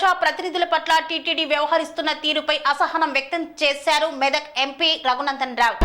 ప్రజా ప్రతినిధుల పట్ల టీటీడీ వ్యవహరిస్తున్న తీరుపై అసహనం వ్యక్తం చేశారు మెదక్ ఎంపీ రఘునందన్ రావు.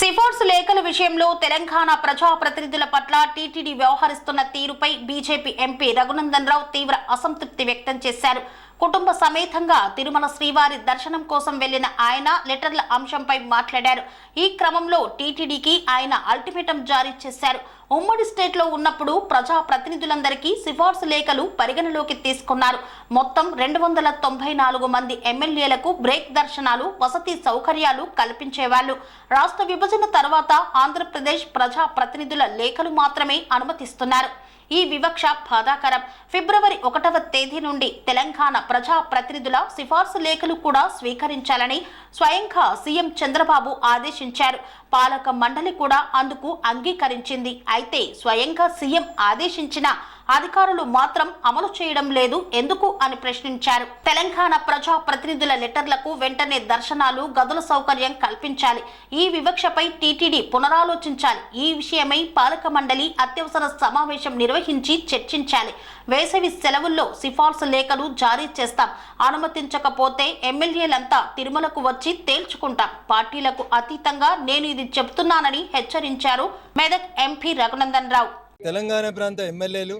సిఫార్సు లేఖల విషయంలో తెలంగాణ ప్రజా ప్రతినిధుల పట్ల టీటీడీ వ్యవహరిస్తున్న తీరుపై బీజేపీ ఎంపీ రఘునందన్ రావు తీవ్ర అసంతృప్తి వ్యక్తం చేశారు. కుటుంబ సమేతంగా తిరుమల శ్రీవారి దర్శనం కోసం వెళ్ళిన ఆయన లెటర్ల అంశంపై మాట్లాడారు. ఈ క్రమంలో టీటీడీకి ఆయన అల్టిమేటం జారీ చేశారు. ఉమ్మడి స్టేట్లో ఉన్నప్పుడు ప్రజా ప్రతినిధులందరికీ సిఫార్సు లేఖలు పరిగణలోకి తీసుకున్నారు. మొత్తం రెండు వందల తొంభై నాలుగు మంది ఎమ్మెల్యేలకు బ్రేక్ దర్శనాలు వసతి సౌకర్యాలు కల్పించేవాళ్ళు రాష్ట్ర విభజన తర్వాత ఆంధ్రప్రదేశ్ ప్రజా ప్రతినిధుల లేఖలు మాత్రమే అనుమతిస్తున్నారు. ఈ వివక్ష బాధాకరం. ఫిబ్రవరి ఒకటవ తేదీ నుండి తెలంగాణ ప్రజా ప్రతినిధుల సిఫార్సు లేఖలు కూడా స్వీకరించాలని స్వయంగా సీఎం చంద్రబాబు ఆదేశించారు. పాలక మండలి కూడా అందుకు అంగీకరించింది. అయితే స్వయంగా సీఎం ఆదేశించిన అధికారులు మాత్రం అమలు చేయడం లేదు ఎందుకు అని ప్రశ్నించారు. తెలంగాణ ప్రజా ప్రతినిధుల లెటర్లకు వెంటనే దర్శనాలు గదుల సౌకర్యం కల్పించాలి. ఈ వివక్షపై టీటీడీ పునరాలోచించాలి. ఈ విషయమై పాలక మండలి అత్యవసర సమావేశం నిర్వహించి చర్చించాలి. వేసవి సెలవుల్లో సిఫార్సు లేఖలు జారీ చేస్తాం. అనుమతించకపోతే ఎమ్మెల్యేలంతా తిరుమలకు వచ్చి తేల్చుకుంటాం. పార్టీలకు అతీతంగా నేను ఇది చెబుతున్నానని హెచ్చరించారు మెదక్ ఎంపీ రఘునందన్ రావు. తెలంగాణ ప్రాంత ఎమ్మెల్యేలు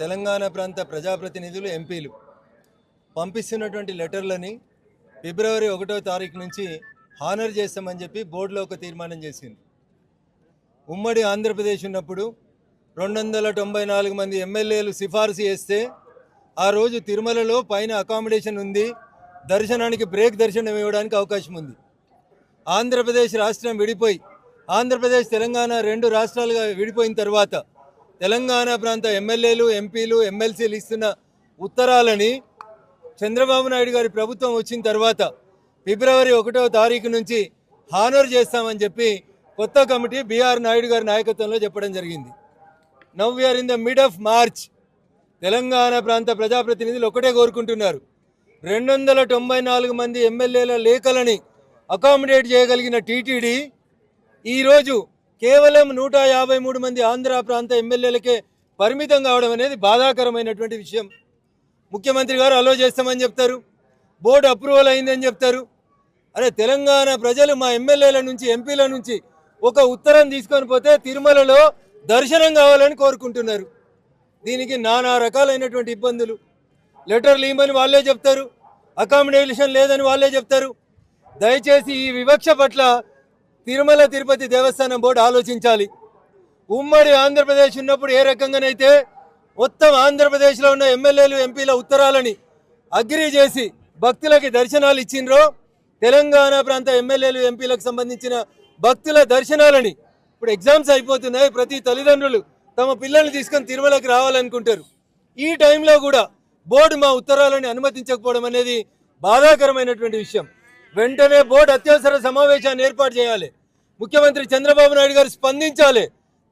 తెలంగాణ ప్రాంత ప్రజాప్రతినిధులు ఎంపీలు పంపిస్తున్నటువంటి లెటర్లని ఫిబ్రవరి ఒకటో తారీఖు నుంచి హానర్ చేస్తామని చెప్పి బోర్డులో ఒక తీర్మానం చేసింది. ఉమ్మడి ఆంధ్రప్రదేశ్ ఉన్నప్పుడు రెండు వందల తొంభై నాలుగు మంది ఎమ్మెల్యేలు సిఫార్సు చేస్తే ఆ రోజు తిరుమలలో పైన అకామిడేషన్ ఉంది. దర్శనానికి బ్రేక్ దర్శనం ఇవ్వడానికి అవకాశం ఉంది. ఆంధ్రప్రదేశ్ రాష్ట్రం విడిపోయి ఆంధ్రప్రదేశ్ తెలంగాణ రెండు రాష్ట్రాలుగా విడిపోయిన తర్వాత తెలంగాణ ప్రాంత ఎమ్మెల్యేలు ఎంపీలు ఎమ్మెల్సీలు ఇస్తున్న ఉత్తరాలని చంద్రబాబు నాయుడు గారి ప్రభుత్వం వచ్చిన తర్వాత ఫిబ్రవరి ఒకటో తారీఖు నుంచి హానర్ చేస్తామని చెప్పి కొత్త కమిటీ బీఆర్ నాయుడు గారి నాయకత్వంలో చెప్పడం జరిగింది. Now we're in the mid of March Telangana ప్రాంత ప్రజాప్రతినిధులు ఒకటే కోరుకుంటున్నారు. రెండు వందల తొంభై నాలుగు మంది ఎమ్మెల్యేల లేఖలని అకామిడేట్ చేయగలిగిన టీటీడీ ఈరోజు కేవలం నూట యాభై మూడు మంది ఆంధ్ర ప్రాంత ఎమ్మెల్యేలకే పరిమితం కావడం అనేది బాధాకరమైనటువంటి విషయం. ముఖ్యమంత్రి గారు అలో చేస్తామని చెప్తారు. బోర్డు అప్రూవల్ అయిందని చెప్తారు. అరే తెలంగాణ ప్రజలు మా ఎమ్మెల్యేల నుంచి ఎంపీల నుంచి ఒక ఉత్తరం తీసుకొని పోతే తిరుమలలో దర్శనం కావాలని కోరుకుంటున్నారు. దీనికి నానా రకాలైనటువంటి ఇబ్బందులు. లెటర్లు ఇవ్వమని వాళ్ళే చెప్తారు. అకామిడేషన్ లేదని వాళ్ళే చెప్తారు. దయచేసి ఈ వివక్ష పట్ల తిరుమల తిరుపతి దేవస్థానం బోర్డు ఆలోచించాలి. ఉమ్మడి ఆంధ్రప్రదేశ్ ఉన్నప్పుడు ఏ రకంగానైతే మొత్తం ఆంధ్రప్రదేశ్లో ఉన్న ఎమ్మెల్యేలు ఎంపీల ఉత్తరాలని అగ్రి చేసి భక్తులకి దర్శనాలు ఇచ్చిండ్రో తెలంగాణ ప్రాంత ఎమ్మెల్యేలు ఎంపీలకు సంబంధించిన భక్తుల దర్శనాలని ఇప్పుడు ఎగ్జామ్స్ అయిపోతున్నాయి. ప్రతి తల్లిదండ్రులు తమ పిల్లల్ని తీసుకొని తిరుమలకి రావాలనుకుంటారు. ఈ టైంలో కూడా బోర్డు మా ఉత్తరాలని అనుమతించకపోవడం అనేది బాధాకరమైనటువంటి విషయం. వెంటనే బోర్డు అత్యవసర సమావేశాన్ని ఏర్పాటు చేయాలి. ముఖ్యమంత్రి చంద్రబాబు నాయుడు గారు స్పందించాలి.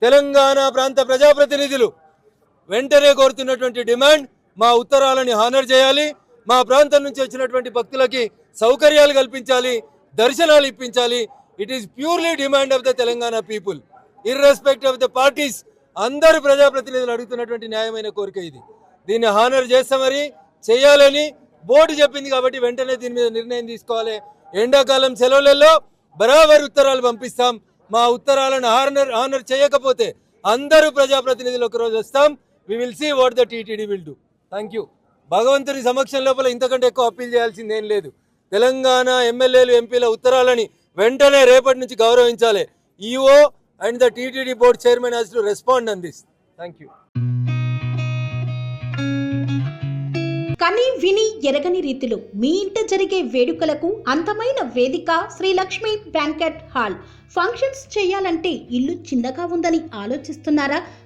తెలంగాణ ప్రాంత ప్రజాప్రతినిధులు వెంటనే కోరుతున్నటువంటి డిమాండ్ మా ఉత్తరాలని హానర్ చేయాలి. మా ప్రాంతం నుంచి వచ్చినటువంటి భక్తులకి సౌకర్యాలు కల్పించాలి. దర్శనాలు ఇప్పించాలి. It is purely demand of the Telangana people irrespect of the parties అందరు ప్రజాప్రతినిధులు అడుగుతున్నటువంటి న్యాయమైన కోరిక ఇది. దీన్ని హానర్ చేస్తామని చేయాలని బోర్డు చెప్పింది కాబట్టి వెంటనే దీని మీద నిర్ణయం తీసుకోవాలి. ఎండాకాలం సెలవులలో బరాబర్ ఉత్తరాలు పంపిస్తాం. మా ఉత్తరాలను హానర్ హానర్ చేయకపోతే అందరూ ప్రజాప్రతినిధులు ఒకరోజు వస్తాం. We will see what the TTD will do thank you భగవంతుని సమక్షం లోపల ఇంతకంటే ఎక్కువ అప్పీల్ చేయాల్సిందేం లేదు. తెలంగాణ ఎమ్మెల్యేలు ఎంపీల ఉత్తరాలని వెంటనే రేపటి నుంచి గౌరవించాలి. EO and the TTD board chairman has to respond on this thank you కని విని ఎరగని రీతిలో మీ ఇంట జరిగే వేడుకలకు అందమైన వేదిక Sri Lakshmi banquet hall. Functions చేయాలంటే ఇల్లు చిన్నగా ఉందని ఆలోచిస్తున్నారా?